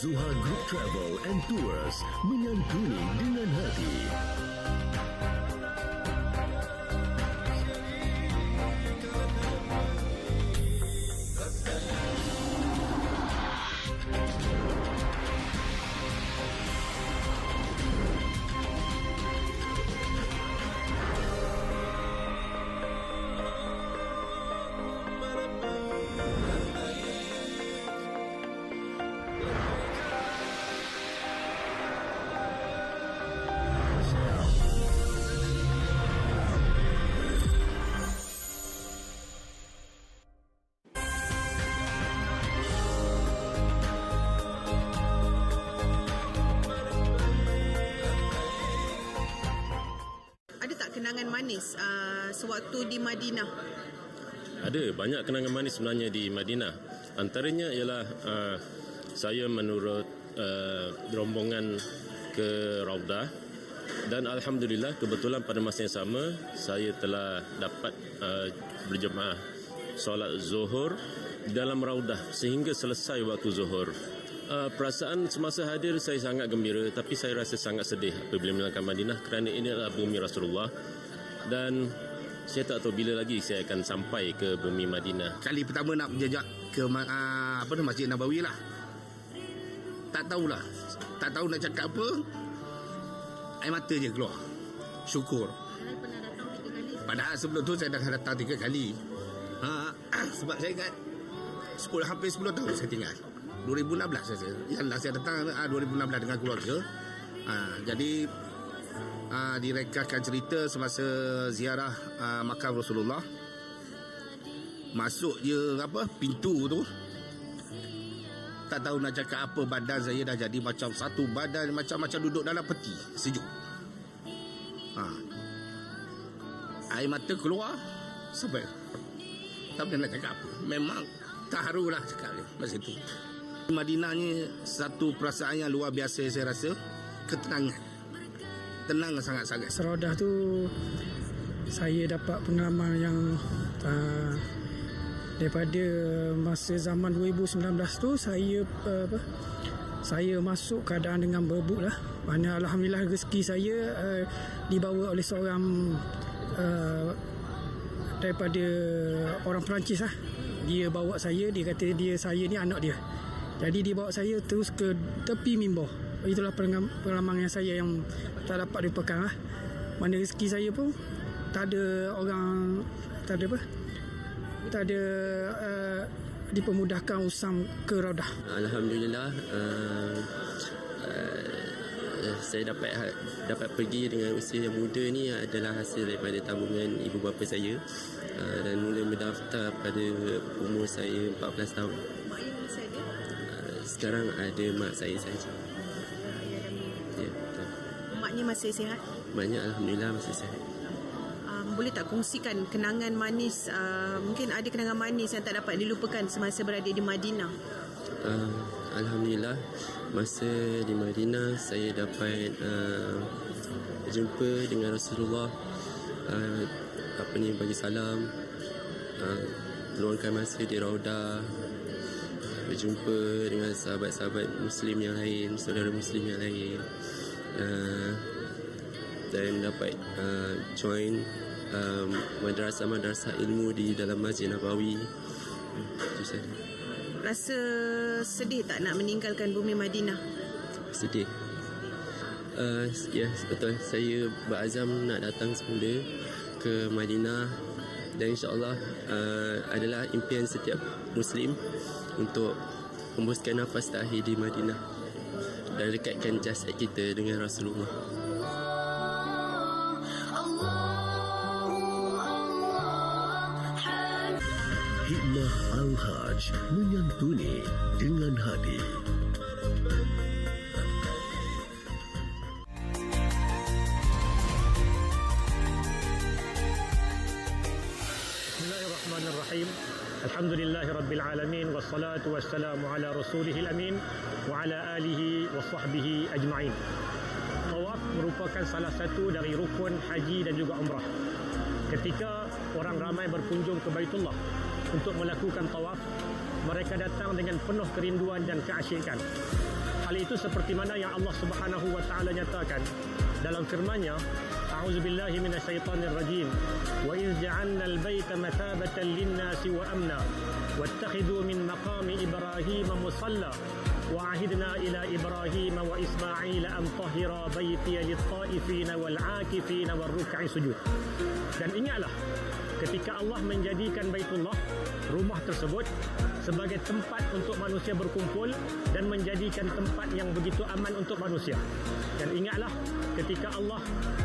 Zuha Group Travel and Tours menyantuni dengan hati. Kenangan manis uh, sewaktu di Madinah? Ada banyak kenangan manis sebenarnya di Madinah. Antaranya ialah uh, saya menurut uh, rombongan ke Raudah dan alhamdulillah kebetulan pada masa yang sama saya telah dapat uh, berjemaah solat zuhur dalam Raudah sehingga selesai waktu zuhur. Uh, perasaan semasa hadir saya sangat gembira tapi saya rasa sangat sedih apabila meninggalkan Madinah kerana ini adalah bumi Rasulullah dan saya tak tahu bila lagi saya akan sampai ke bumi Madinah. Kali pertama nak menjejak ke uh, apa tu Masjid Nabawi lah. Tak tahulah. Tak tahu nak cakap apa. Air mata je keluar. Syukur. Padahal sebelum tu saya dah datang tiga kali. Ha, sebab saya ingat 10 hampir 10 tahun saya tinggal. 2016 saya. Yang last saya datang ah, 2016 dengan keluarga. Ha, jadi ah, direkahkan cerita semasa ziarah ah, makam Rasulullah. Masuk je apa pintu tu. Tak tahu nak cakap apa badan saya dah jadi macam satu badan macam-macam duduk dalam peti sejuk. Ha. Air mata keluar sampai tak boleh nak cakap apa. Memang terharu lah cakap dia masa itu. Madinah ni satu perasaan yang luar biasa saya rasa. Ketenangan. Tenang sangat-sangat. Serodah tu saya dapat pengalaman yang uh, daripada masa zaman 2019 tu saya uh, apa saya masuk keadaan dengan berbuk lah. Mana Alhamdulillah rezeki saya uh, dibawa oleh seorang uh, daripada orang Perancis lah. Dia bawa saya dia kata dia saya ni anak dia. Jadi dia bawa saya terus ke tepi mimbar itulah pengalaman pengalaman yang saya yang tak dapat dilupakan lah mana rezeki saya pun tak ada orang tak ada apa tak ada uh, dipermudahkan usam ke Raudah Alhamdulillah uh, uh, saya dapat ha, dapat pergi dengan usia yang muda ni adalah hasil daripada tabungan ibu bapa saya uh, dan mula mendaftar pada umur saya 14 tahun. Mak ada? Uh, sekarang ada mak saya saja. Maknya masih sihat? Maknya alhamdulillah masih sihat. Um, boleh tak kongsikan kenangan manis uh, mungkin ada kenangan manis yang tak dapat dilupakan semasa berada di Madinah Uh, Alhamdulillah masa di Madinah saya dapat uh, berjumpa dengan Rasulullah uh, apa ni bagi salam uh, luangkan masa di Raudah berjumpa dengan sahabat-sahabat muslim yang lain saudara muslim yang lain uh, dan dapat uh, join um, madrasah-madrasah ilmu di dalam Masjid Nabawi itu saja rasa sedih tak nak meninggalkan bumi Madinah sedih. Uh, ya, yes, betul. Saya berazam nak datang semula ke Madinah dan insyaAllah uh, adalah impian setiap Muslim untuk hembuskan nafas terakhir di Madinah dan dekatkan jasad kita dengan Rasulullah. Al-Hajj menyantuni dengan hati. Bismillahirrahmanirrahim. Alhamdulillahi rabbil alamin wassalatu wassalamu ala rasulihil amin wa ala alihi wa sahbihi ajma'in. Tawaf merupakan salah satu dari rukun haji dan juga umrah. Ketika orang ramai berkunjung ke Baitullah untuk melakukan tawaf, mereka datang dengan penuh kerinduan dan keasyikan. Hal itu seperti mana yang Allah Subhanahu wa taala nyatakan dalam firman-Nya A'udzubillahi minasyaitonir rajim wa iz ja'alna al-baita mathabatan lin-nasi wa amna wattakhidhu min maqami Ibrahim musalla وعهدنا إلى إبراهيم وإسماعيل أن طهر بيتي للطائفين والعاكفين والركع سجود dan ingatlah ketika Allah menjadikan Baitullah rumah tersebut sebagai tempat untuk manusia berkumpul dan menjadikan tempat yang begitu aman untuk manusia. Dan ingatlah ketika Allah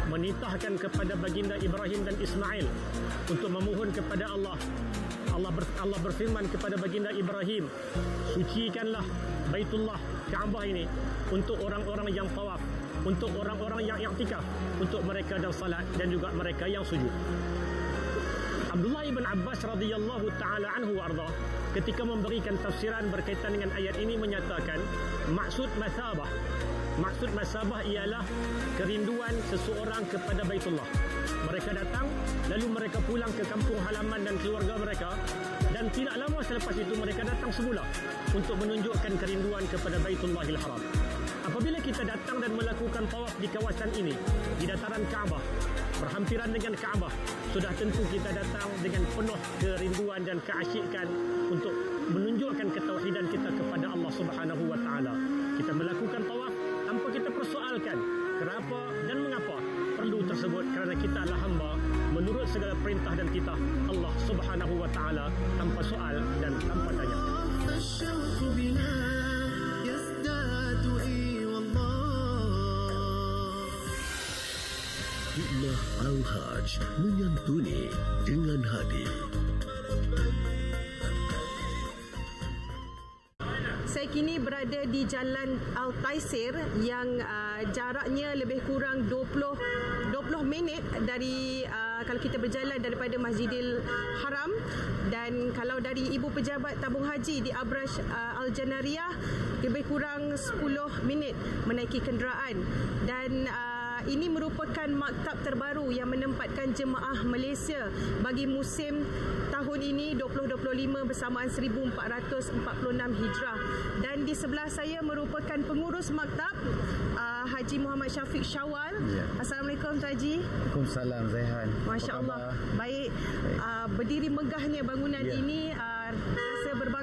menitahkan kepada baginda Ibrahim dan Ismail untuk memohon kepada Allah Allah ber, Allah berfirman kepada baginda Ibrahim sucikanlah Baitullah Kaabah ini untuk orang-orang yang tawaf untuk orang-orang yang i'tikaf untuk mereka yang salat dan juga mereka yang sujud Abdullah ibn Abbas radhiyallahu taala anhu arda ketika memberikan tafsiran berkaitan dengan ayat ini menyatakan maksud masabah. Maksud masabah ialah kerinduan seseorang kepada Baitullah. Mereka datang lalu mereka pulang ke kampung halaman dan keluarga mereka dan tidak lama selepas itu mereka datang semula untuk menunjukkan kerinduan kepada Baitullahil Haram. Apabila kita datang dan melakukan tawaf di kawasan ini di dataran Kaabah berhampiran dengan Kaabah sudah tentu kita datang dengan penuh kerinduan dan keasyikan untuk menunjukkan ketauhidan kita kepada Allah Subhanahu wa taala. Kita melakukan tawaf tanpa kita persoalkan kenapa dan mengapa perlu tersebut kerana kita adalah hamba menurut segala perintah dan titah Allah Subhanahu wa taala tanpa soal dan tanpa tanya. Hikmah Al-Hajj menyantuni dengan hati. Saya kini berada di Jalan Al-Taisir yang uh, jaraknya lebih kurang 20 20 minit dari uh, kalau kita berjalan daripada Masjidil Haram dan kalau dari Ibu Pejabat Tabung Haji di Abrash uh, Al-Janariyah lebih kurang 10 minit menaiki kenderaan dan uh, ini merupakan maktab terbaru yang menempatkan jemaah Malaysia bagi musim tahun ini 2025 bersamaan 1446 Hijrah dan di sebelah saya merupakan pengurus maktab uh, Haji Muhammad Syafiq Syawal. Ya. Assalamualaikum Tuan Haji. Waalaikumsalam Zaihan. Masya Apa Allah. khabar? Baik. Uh, berdiri megahnya bangunan Ya. ini uh,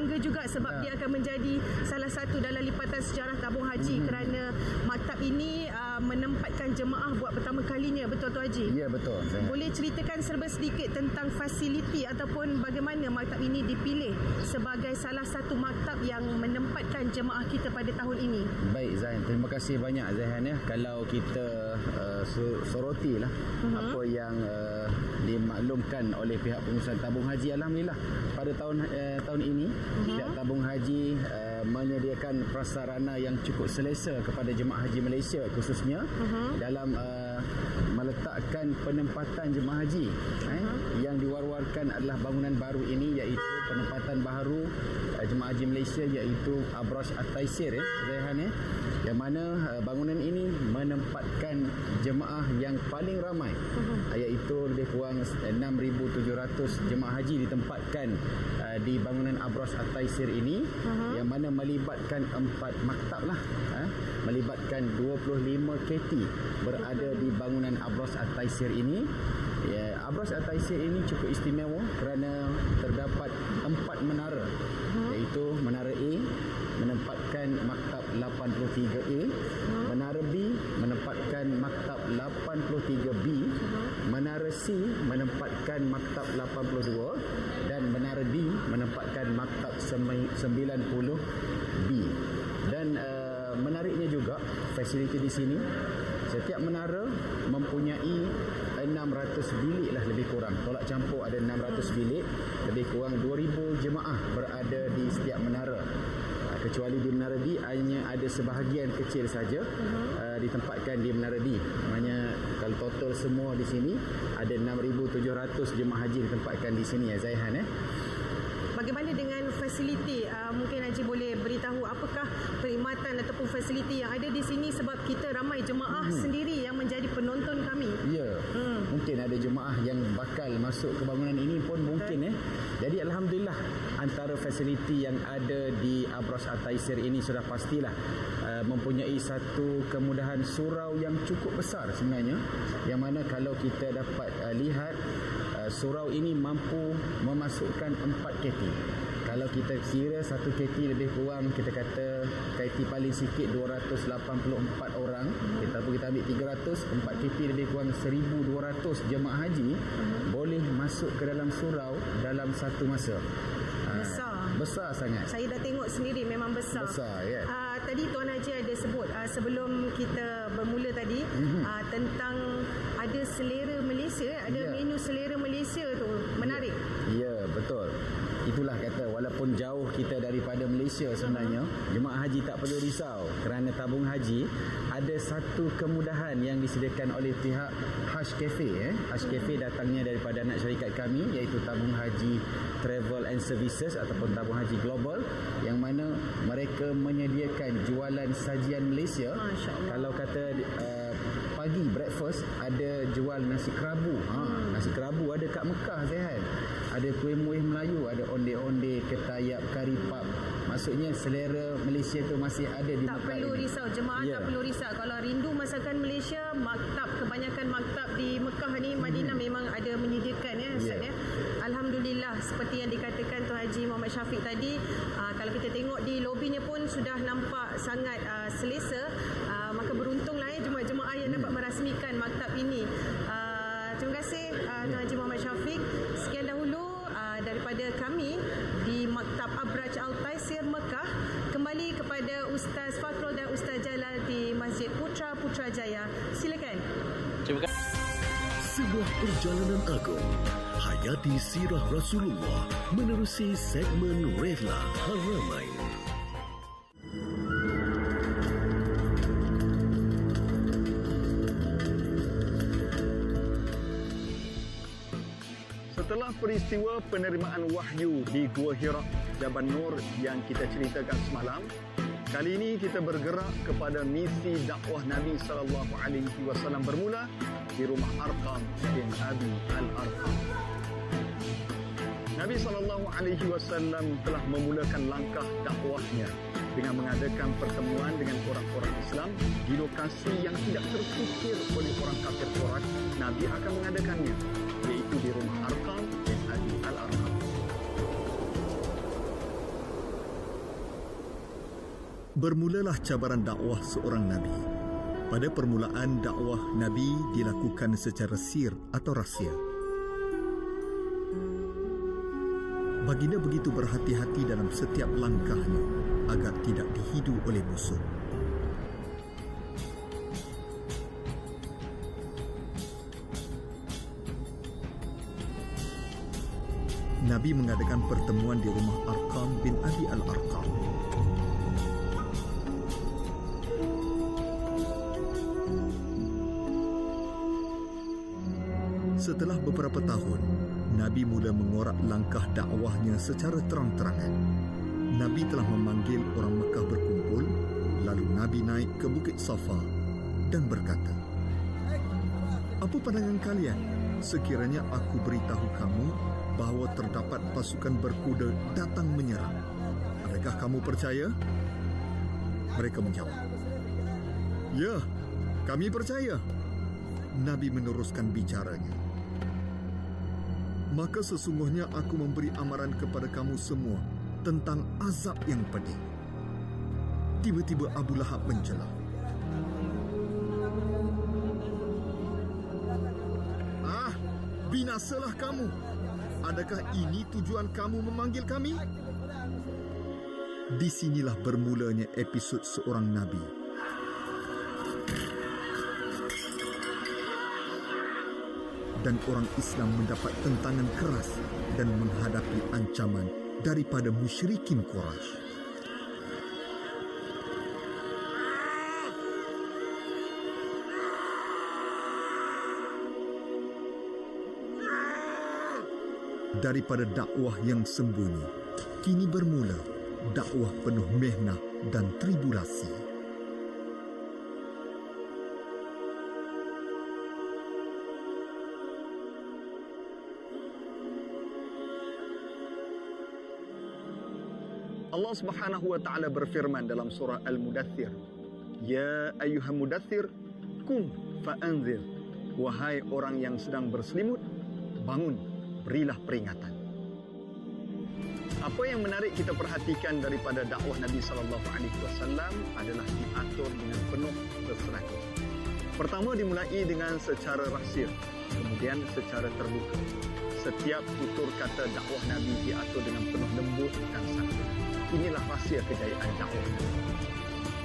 saya berbangga juga sebab Ya. dia akan menjadi salah satu dalam lipatan sejarah tabung haji Hmm. kerana maktab ini uh, menempatkan jemaah buat pertama kalinya betul Tuan Haji? Ya betul Zaihan. Boleh ceritakan serba sedikit tentang fasiliti ataupun bagaimana maktab ini dipilih sebagai salah satu maktab yang menempatkan jemaah kita pada tahun ini? Baik Zain, terima kasih banyak Zaihan ya. Kalau kita uh, su- soroti lah Mhm. apa yang uh, dimaklumkan oleh pihak pengurusan tabung haji alhamdulillah pada tahun uh, tahun ini Mhm. pihak tabung haji uh, menyediakan prasarana yang cukup selesa kepada jemaah haji Malaysia khususnya Mhm. dalam uh, meletakkan penempatan jemaah haji eh, Mhm. diwar-warkan adalah bangunan baru ini iaitu penempatan baru uh, jemaah haji Malaysia iaitu Abrash At-Taisir ya Zaihan ya yang mana uh, bangunan ini menempatkan jemaah yang paling ramai iaitu lebih kurang 6700 jemaah haji ditempatkan uh, di bangunan Abrash At-Taisir ini yang mana melibatkan empat maktab lah uh, melibatkan 25 KT berada di bangunan Abrash At-Taisir ini Ya, Abras At-Taisir ini cukup istimewa kerana terdapat empat menara. Iaitu menara A menempatkan maktab 83A menara B menempatkan maktab 83B menara C menempatkan maktab 82 dan menara D menempatkan maktab 90B dan uh, menariknya juga fasiliti di sini setiap menara mempunyai 600 bilik lah lebih kurang tolak campur ada 600 bilik lebih kurang 2000 jemaah berada di setiap menara Ah, kecuali di menara D hanya ada sebahagian kecil saja uh, ditempatkan di menara D maknanya kalau total semua di sini ada 6700 jemaah haji ditempatkan di sini ya Zaihan eh Bagaimana dengan fasiliti? Uh, mungkin Haji boleh beritahu apakah perkhidmatan ataupun fasiliti yang ada di sini sebab kita ramai jemaah Hmm. sendiri yang menjadi penonton kami. Ya, Hmm. Mungkin ada jemaah yang bakal masuk ke bangunan ini pun mungkin eh. Jadi alhamdulillah antara fasiliti yang ada di Abras Ataisir ini sudah pastilah uh, mempunyai satu kemudahan surau yang cukup besar sebenarnya. Yang mana kalau kita dapat uh, lihat uh, surau ini mampu memasukkan 4 KT. Kalau kita kira satu KT lebih kurang kita kata KT paling sikit 284 orang kita pun kita ambil 300 4 KT lebih kurang 1200 jemaah haji boleh masuk ke dalam surau dalam satu masa Ah, Besar. besar sangat Saya dah tengok sendiri memang besar. Besar, ya. Ah, tadi Tuan Haji ada sebut ah, sebelum kita bermula tadi Mhm. ah, tentang ada selera Malaysia, ada Ya. menu selera Malaysia tu. Menarik. Ya, betul. Itulah jauh kita daripada Malaysia sebenarnya, jemaah haji tak perlu risau kerana tabung haji ada satu kemudahan yang disediakan oleh pihak Hash Cafe eh. Hash Cafe datangnya daripada anak syarikat kami iaitu tabung haji Travel and Services ataupun tabung haji global yang mana mereka menyediakan jualan sajian Malaysia. Kalau kata uh, pagi breakfast ada jual nasi kerabu. Ha, nasi kerabu ada kat Mekah Zehan. Ada kuih muih Melayu, ada onde-onde, ketayap, kari pap. Maksudnya selera Malaysia tu masih ada di Tak Mekah perlu ini. risau Jemaah Ya. tak perlu risau Kalau rindu masakan Malaysia Maktab Kebanyakan maktab di Mekah ni Madinah memang ada menyediakan ya, Ustaz Hmm. Ya. ya. Alhamdulillah Seperti yang dikatakan Tuan Haji Muhammad Syafiq tadi aa, Kalau kita tengok di lobinya pun Sudah nampak sangat aa, selesa Aa, Maka beruntunglah ya Jemaah-jemaah yang Hmm. dapat merasmikan maktab ini Aa, Terima kasih aa, Tuan Haji Muhammad Syafiq Sekian dahulu aa, daripada kami Di Maktab Abraj Al-Taisir Mekah Kembali kepada Ustaz Fakrul dan Ustaz Jalal di Masjid Putra Putrajaya. Silakan. Sebuah perjalanan agung Hayati Sirah Rasulullah menerusi segmen Rehla Haramain. Setelah peristiwa penerimaan wahyu di Gua Hira Jabal Nur yang kita ceritakan semalam, kali ini kita bergerak kepada misi dakwah Nabi sallallahu alaihi wasallam bermula di rumah Arqam bin Abi Al-Arqam. Nabi sallallahu alaihi wasallam telah memulakan langkah dakwahnya dengan mengadakan pertemuan dengan orang-orang Islam di lokasi yang tidak terfikir oleh orang kafir Quraisy Nabi akan mengadakannya iaitu di rumah Arqam Bermulalah cabaran dakwah seorang Nabi. Pada permulaan dakwah Nabi dilakukan secara sir atau rahsia. Baginda begitu berhati-hati dalam setiap langkahnya agar tidak dihidu oleh musuh. Nabi mengadakan pertemuan di rumah Arqam bin Abi Al-Arqam. Dakwahnya secara terang-terangan. Nabi telah memanggil orang Mekah berkumpul, lalu Nabi naik ke Bukit Safa dan berkata, Apa pandangan kalian sekiranya aku beritahu kamu bahawa terdapat pasukan berkuda datang menyerang? Adakah kamu percaya? Mereka menjawab, Ya, kami percaya. Nabi meneruskan bicaranya. Maka sesungguhnya aku memberi amaran kepada kamu semua tentang azab yang pedih. Tiba-tiba Abu Lahab mencela. Ah, binasalah kamu. Adakah ini tujuan kamu memanggil kami? Disinilah bermulanya episod seorang Nabi dan orang Islam mendapat tentangan keras dan menghadapi ancaman daripada musyrikin Quraisy. Daripada dakwah yang sembunyi, kini bermula dakwah penuh mehnah dan tribulasi. Allah Subhanahu wa taala berfirman dalam surah Al-Mudaththir, "Ya ayyuhal mudaththir, kum fa'anzir." Wahai orang yang sedang berselimut, bangun, berilah peringatan. Apa yang menarik kita perhatikan daripada dakwah Nabi sallallahu alaihi wasallam adalah diatur dengan penuh berseratus. Pertama dimulai dengan secara rahsia, kemudian secara terbuka. Setiap tutur kata dakwah Nabi diatur dengan penuh lembut dan santun. Inilah rahsia kejayaan dakwah.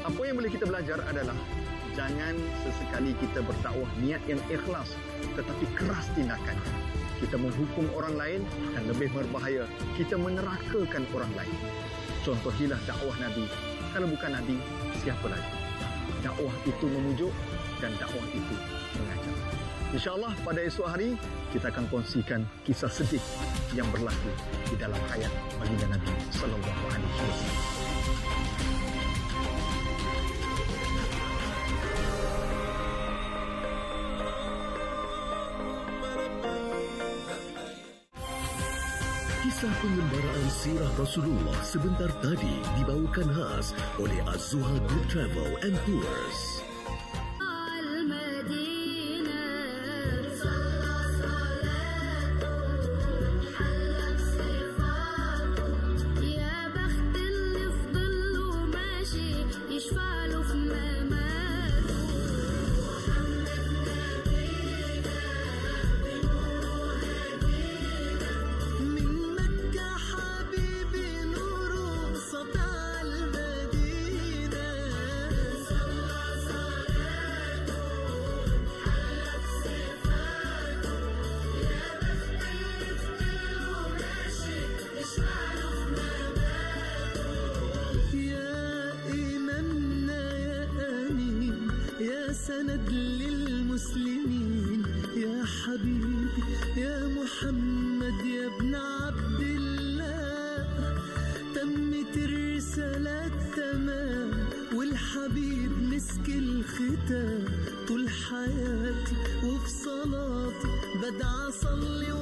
Apa yang boleh kita belajar adalah jangan sesekali kita berdakwah niat yang ikhlas tetapi keras tindakannya. Kita menghukum orang lain dan lebih berbahaya, kita menerakakan orang lain. Contohilah dakwah Nabi. Kalau bukan Nabi, siapa lagi? Dakwah itu memujuk dan dakwah itu mengajar. InsyaAllah pada esok hari kita akan kongsikan kisah sedih yang berlaku di dalam hayat baginda Nabi Sallallahu Alaihi Wasallam. Kisah pengembaraan sirah Rasulullah sebentar tadi dibawakan khas oleh Azzuha Group Travel and Tours. 大森林